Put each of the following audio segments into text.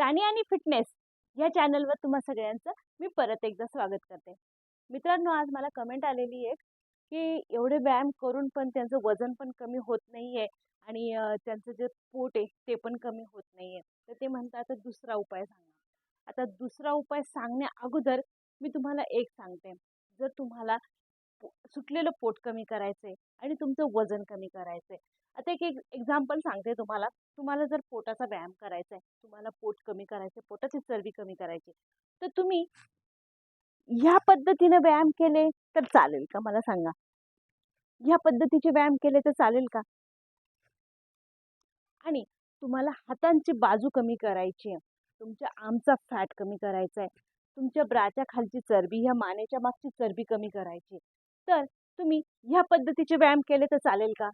प्राणी आणि फिटनेस या चॅनलवर तुम्हा सगळ्यांचं मी परत एकदा स्वागत करते. मित्रांनो आज मला कमेंट आलेली आहे की एवढे व्यायाम करून पण त्यांचं वजन पण कमी होत नाही आहे आणि त्यांचं जे पोट आहे ते पण कमी होत नाही आहे तर ते म्हणतात दुसरा उपाय सांगा. आता दुसरा उपाय सांगण्या अगोदर मी तुम्हाला एक सांगते. जर तुम्हाला पो- सुटलेलं पोट कमी करायचं आहे आणि तुमचं वजन कमी करायचं आहे आता एक एक्झाम्पल सांगते तुम्हाला. तुम्हाला जर पोटाचा व्यायाम करायचा आहे तुम्हाला पोट कमी करायचं पोटाची चरबी कमी करायची तर तुम्ही ह्या पद्धतीने व्यायाम केले तर चालेल का? मला सांगा. ह्या पद्धतीचे व्यायाम केले तर चालेल का? आणि तुम्हाला हातांची बाजू कमी करायची आहे तुमच्या आमचा फॅट कमी करायचा आहे तुमच्या ब्राच्या खालची चरबी ह्या मानेच्या मागची चरबी कमी करायची आहे. तर तुम्ही ह्या पद्धतीचे व्यायाम केले तर चालेल का?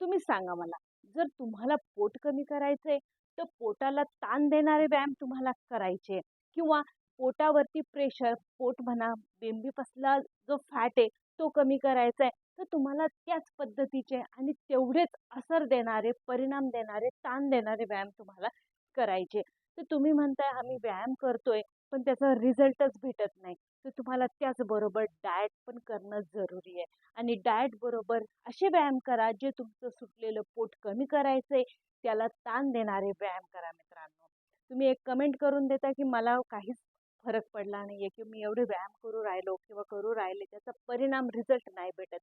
तुम्ही सांगा मला. जर तुम्हाला पोट कमी करायचंय तर पोटाला ताण देणारे व्यायाम तुम्हाला करायचे. किंवा पोटावरती प्रेशर पोट म्हणा बेंबीपासला जो फॅट आहे तो कमी करायचा आहे तर तुम्हाला त्याच पद्धतीचे आणि तेवढेच असर देणारे परिणाम देणारे ताण देणारे व्यायाम तुम्हाला करायचे. तर तुम्ही म्हणताय आम्ही व्यायाम करतोय. पण त्याचा रिझल्टच भेटत नाही. तर तुम्हाला त्याचबरोबर डाएट पण करणं जरुरी आहे. आणि डाएट बरोबर असे व्यायाम करा जे तुमचं सुटलेलं पोट कमी करायचं आहे त्याला ताण देणारे व्यायाम करा मित्रांनो. तुम्ही एक कमेंट करून देता की मला काहीच फरक पडला नाही आहे की मी एवढे व्यायाम करू राहिलो किंवा करू राहिले त्याचा परिणाम रिझल्ट नाही भेटत.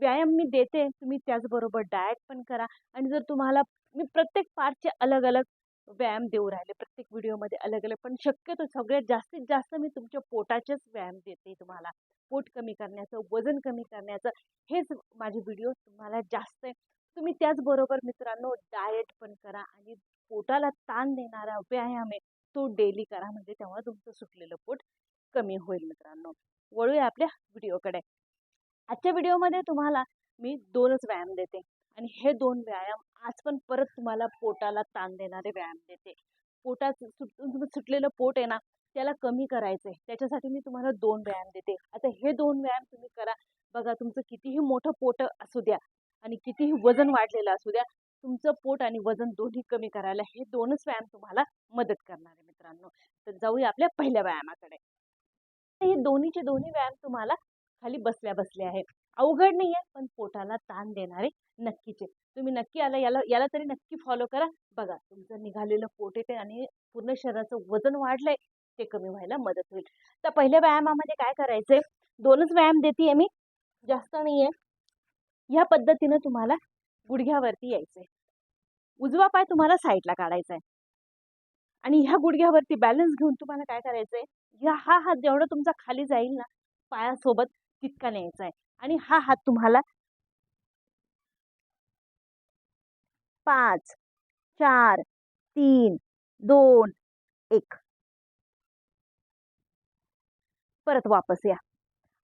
व्यायाम मी देते तुम्ही त्याचबरोबर डाएट पण करा. आणि जर तुम्हाला मी प्रत्येक पार्टचे अलग अलग व्यायाम देऊ राहिले प्रत्येक व्हिडिओमध्ये अलग अलग पण शक्यतो सगळ्यात जास्तीत जास्त मी तुमच्या पोटाचेच व्यायाम देते तुम्हाला. पोट कमी करण्याचं वजन कमी करण्याचं हेच माझे व्हिडिओ तुम्हाला जास्त आहे. तुम्ही त्याचबरोबर मित्रांनो डाएट पण करा आणि पोटाला ताण देणारा व्यायाम आहे तो डेली करा. म्हणजे तेव्हा तुमचं सुटलेलं पोट कमी होईल मित्रांनो. वळूया आपल्या व्हिडिओकडे. आजच्या व्हिडिओमध्ये तुम्हाला मी दोनच व्यायाम देते. आणि हे दोन व्यायाम आज पण परत तुम्हाला पोटाला ताण देणारे व्यायाम देते. पोटात सुट सुटलेलं पोट आहे ना त्याला कमी करायचं आहे त्याच्यासाठी मी तुम्हाला दोन व्यायाम देते. आता हे दोन व्यायाम तुम्ही करा. बघा तुमचं कितीही मोठं पोट असू द्या आणि कितीही वजन वाढलेलं असू द्या तुमचं पोट आणि वजन दोन्ही कमी करायला हे दोनच व्यायाम तुम्हाला मदत करणार आहे मित्रांनो. तर जाऊया आपल्या पहिल्या व्यायामाकडे. हे दोन्हीचे दोन्ही व्यायाम तुम्हाला खाली बसल्या बसल्या आहेत. अवघड नाही आहे पण पोटाला ताण देणारे नक्कीच. आहे तुम्ही नक्की आला याला याला तरी नक्की फॉलो करा. बघा तुमचं निघालेलं पोट येते आणि पूर्ण शरीराचं वजन वाढलंय ते कमी व्हायला मदत होईल. तर पहिल्या व्यायामामध्ये काय करायचंय? दोनच व्यायाम देते मी. जास्त नाही आहे ह्या पद्धतीनं तुम्हाला गुडघ्यावरती यायचंय. उजवा पाय तुम्हाला साईडला काढायचा आहे आणि ह्या गुडघ्यावरती बॅलन्स घेऊन तुम्हाला काय करायचंय? ह्या हा हात जेवढा तुमचा खाली जाईल ना पायासोबत तितका न्यायचा आहे आणि हा हात तुम्हाला पाच चार तीन दोन एक. परत वापस या.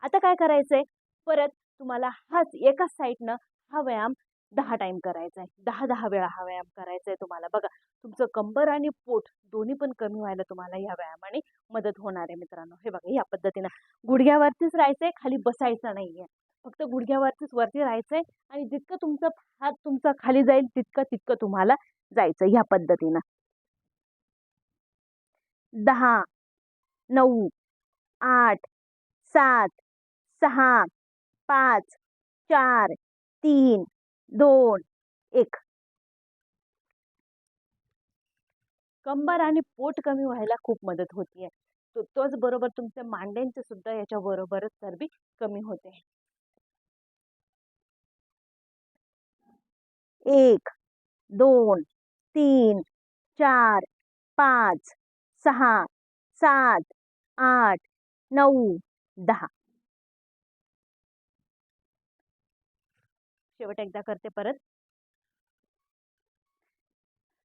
आता काय करायचंय? परत तुम्हाला हाच एकाच साईडनं हा व्यायाम दहा टाइम करायचा आहे दहा दहा वेळा हा व्यायाम करायचा आहे तुम्हाला. बघा तुमचं कंबर आणि पोट दोन्ही पण कमी व्हायला तुम्हाला या व्यायामाने मदत होणार आहे मित्रांनो. हे बघा या पद्धतीनं गुडघ्यावरतीच राहायचंय खाली बसायचं नाहीये. फक्त गुडघ्यावरतीच वरती राहायचं आहे आणि जितकं तुमचं हात तुमचा खाली जाईल तितकं तितकं तुम्हाला जायचं ह्या पद्धतीनं. दहा नऊ आठ सात सहा पाच चार तीन दोन एक. कंबर आणि पोट कमी व्हायला खूप मदत होतीये. तो तोच बरोबर तुमच्या मांड्यांचे सुद्धा याच्या बरोबरच चरबी कमी होते. एक दोन तीन चार पाच सहा सात आठ नऊ दहा. शेवट एकदा करते परत.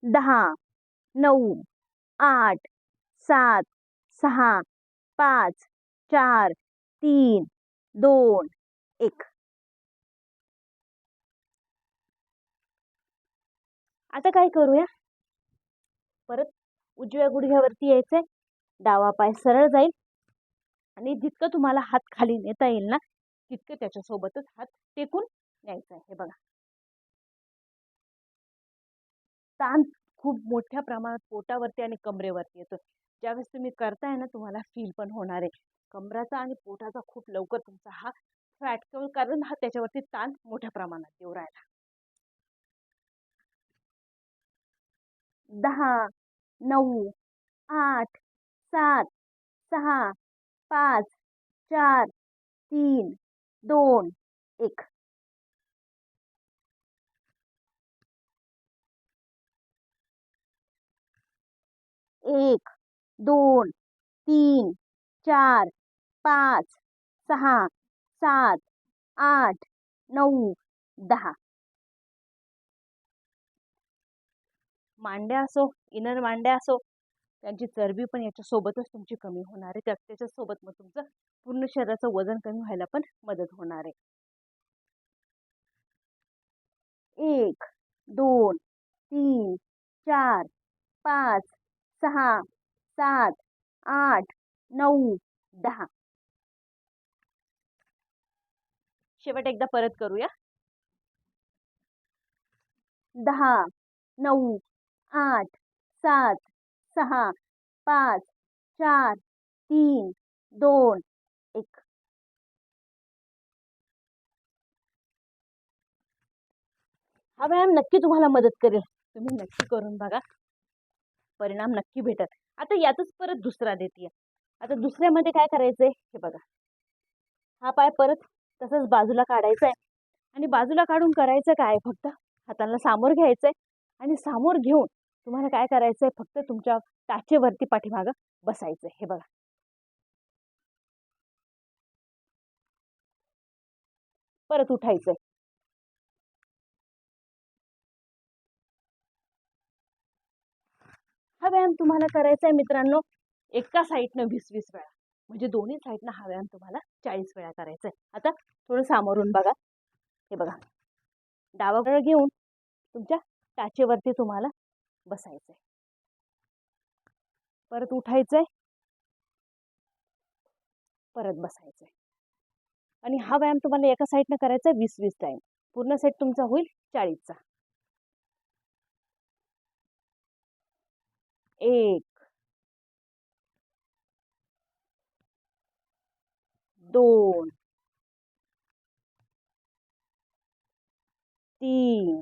दहा नऊ आठ सात सहा पाच चार तीन दोन एक. आता काय करूया? परत उजव्या गुडघ्यावरती आहे डावा पाय सरळ जाईल. आणि जितकं तुम्हाला हात खाली नेता येईल ना तितकं त्याच्यासोबतच हात टेकून न्यायचं आहे हे बघा. ताण खूप मोठ्या प्रमाणात पोटावरती आणि कमरेवरती येतो ज्यावेळेस तुम्ही करताय ना तुम्हाला फील पण होणार आहे. कमराचा आणि पोटाचा खूप लवकर तुमचा हा फॅट कारण हा त्याच्यावरती ताण मोठ्या प्रमाणात येऊ राहिला. दहा नऊ आठ सात सहा पाच चार तीन दोन एक. एक दोन तीन चार पाच सहा सात आठ नऊ दहा. मांड्या असो इनर मांड्या असो त्यांची चरबी पण याच्यासोबतच तुमची कमी होणार आहे. त्या त्याच्यासोबत मग तुमचं पूर्ण शरीराचं वजन कमी व्हायला पण मदत होणार आहे. एक दोन तीन चार पाच सहा सात आठ नऊ दहा. शेवट एकदा परत करूया. दहा नऊ आठ सात सहा पाच चार तीन दोन एक. हा व्यायाम नक्की तुम्हाला मदत करेल. तुम्ही नक्की करून बघा. परिणाम नक्की भेटत आता यातच परत दुसरा देते आता दुसऱ्यामध्ये काय करायचंय? हे बघा. हा पाय परत तसंच बाजूला काढायचा आहे आणि बाजूला काढून करायचं काय? फक्त हाताला सामोर घ्यायचंय. आणि सामोर घेऊन तुम्हाला काय करायचंय? फक्त तुमच्या टाचेवरती पाठीमागं बसायचं हे बघा. परत उठायचंय. हा व्यायाम तुम्हाला करायचा आहे मित्रांनो. एका साईडनं वीस वीस वेळा. म्हणजे दोन्ही साईडनं हा व्यायाम तुम्हाला चाळीस वेळा करायचा आहे आता थोडं सामोरून बघा. हे बघा. डावा घेऊन तुमच्या टाचेवरती तुम्हाला बसायचं आहे परत उठायचंय. परत बसायचंय. आणि हा व्यायाम तुम्हाला एका साईडनं करायचा आहे वीस वीस टाईम पूर्ण सेट तुमचा होईल चाळीसचा. एक. दोन. तीन.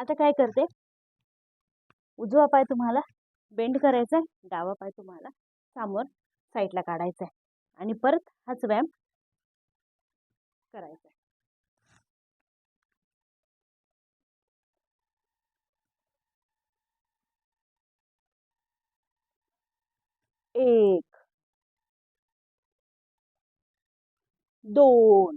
आता काय करते? उजवा पाय तुम्हाला बेंड करायचा आहे. डावा पाय तुम्हाला समोर साईडला काढायचा आहे. आणि परत हाच व्यायाम करायचा आहे. एक दोन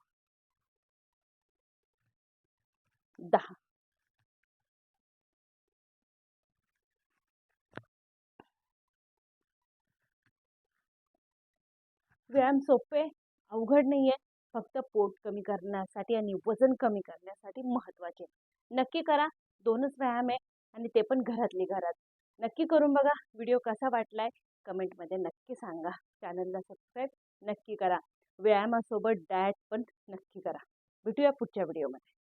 दहा. व्यायाम सोपे अवघड नाही आहे फक्त पोट कमी करण्यासाठी आणि वजन कमी करण्यासाठी महत्त्वाचे. नक्की करा. दोनच व्यायाम आहे आणि ते पण घरातली घरात. नक्की करून बघा व्हिडिओ कसा वाटलाय. कमेंटमध्ये नक्की सांगा. चॅनलला सबस्क्राईब नक्की करा. व्यायामासोबत डाएट पण नक्की करा. भेटूया पुढच्या व्हिडिओमध्ये.